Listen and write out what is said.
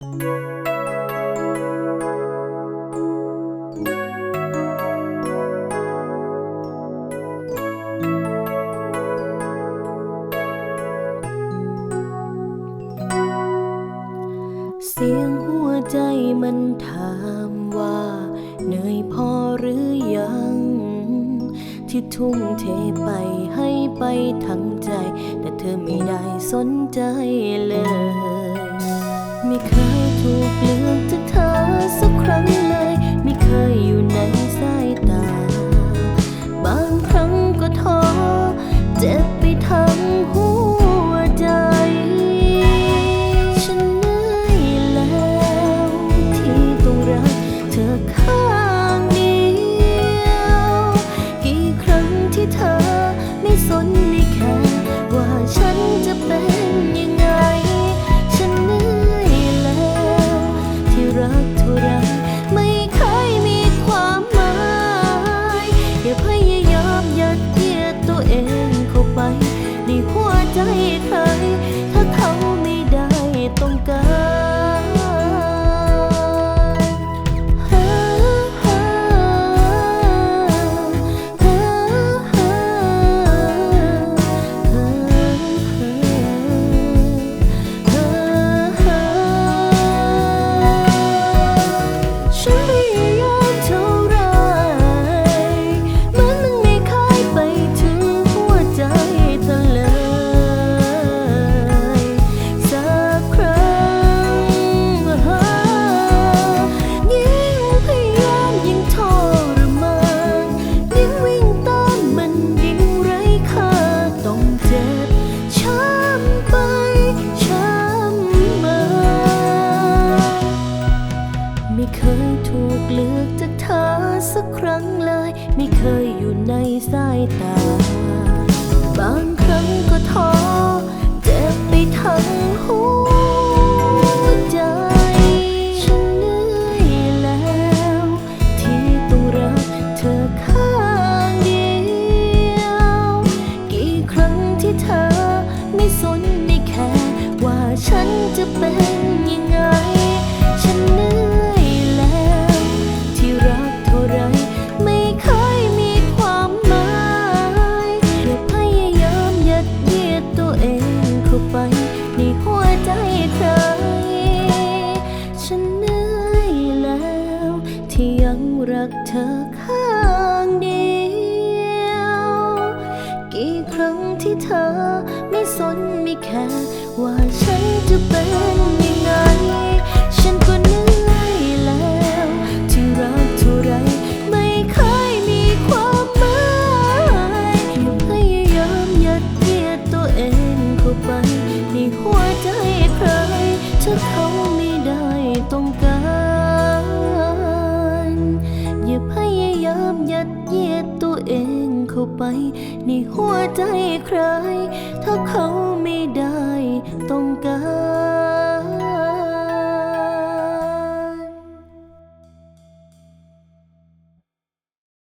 เสียงหัวใจมันถามว่า เหนื่อยพอหรือยัง ที่ทุ่มเทไปให้ไปทั้งใจ แต่เธอไม่ได้สนใจเลย ไม่เคย ถูกเลื ใเลือกจากเธอสักครั้งเลย ไม่เคยอยู่ในสายตา บางครั้งก็ท้อเจ็บไปทั้งหัวใจ ฉันเหนื่อยแล้ว ที่ต้องรักเธอข้างเดียว กี่ครั้งที่เธอไม่สนไม่แคร์ว่าฉันจะเป็น ที่ยังรักเธอข้างเดียว กี่ครั้งที่เธอไม่สนไม่แคร์ว่าฉันจะเป็น ข้าไป ในหัวใจใคร ถ้าเขาไม่ได้ต้องการ